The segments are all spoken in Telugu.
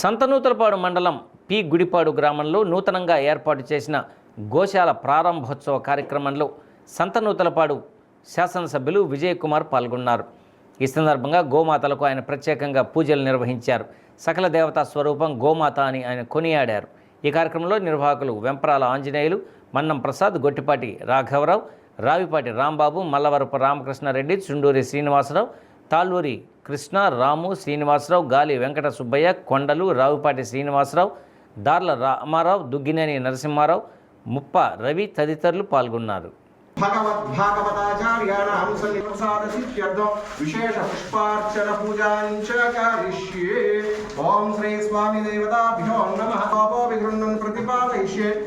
సంతనూతలపాడు మండలం పి. గుడిపాడు గ్రామంలో నూతనంగా ఏర్పాటు చేసిన గోశాల ప్రారంభోత్సవ కార్యక్రమంలో సంతనూతలపాడు శాసనసభ్యులు విజయ్ కుమార్ పాల్గొన్నారు. ఈ సందర్భంగా గోమాతలకు ఆయన ప్రత్యేకంగా పూజలు నిర్వహించారు. సకల దేవతా స్వరూపం గోమాత అని ఆయన కొనియాడారు. ఈ కార్యక్రమంలో నిర్వాహకులు వెంపరాల ఆంజనేయులు మన్నం ప్రసాద్ గొట్టిపాటి రాఘవరావు రావిపాటి రాంబాబు మల్లవరపు రామకృష్ణారెడ్డి చుండూరి శ్రీనివాసరావు తాళ్ళూరి కృష్ణ రాము శ్రీనివాసరావు గాలి వెంకట సుబ్బయ్య కొండలు రావుపాటి శ్రీనివాసరావు దార్ల రామారావు దుగ్గినేని నరసింహారావు ముప్ప రవి తదితరులు పాల్గొన్నారు. విశేష పుష్పార్చన ఓం శ్రీ స్వామి దేవతాభ్యో ప్రతిపాదయిష్యే.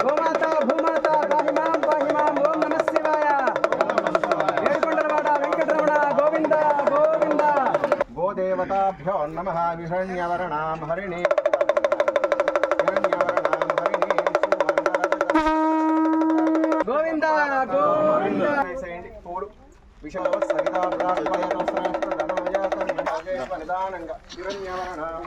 గోదేవతాభ్యో నమ విషణ్యవర్ణాం హరిణి. గోవింద గోవింద. పూడు విషమ సవితా నిదానంగా హిరణ్యవర్ణాం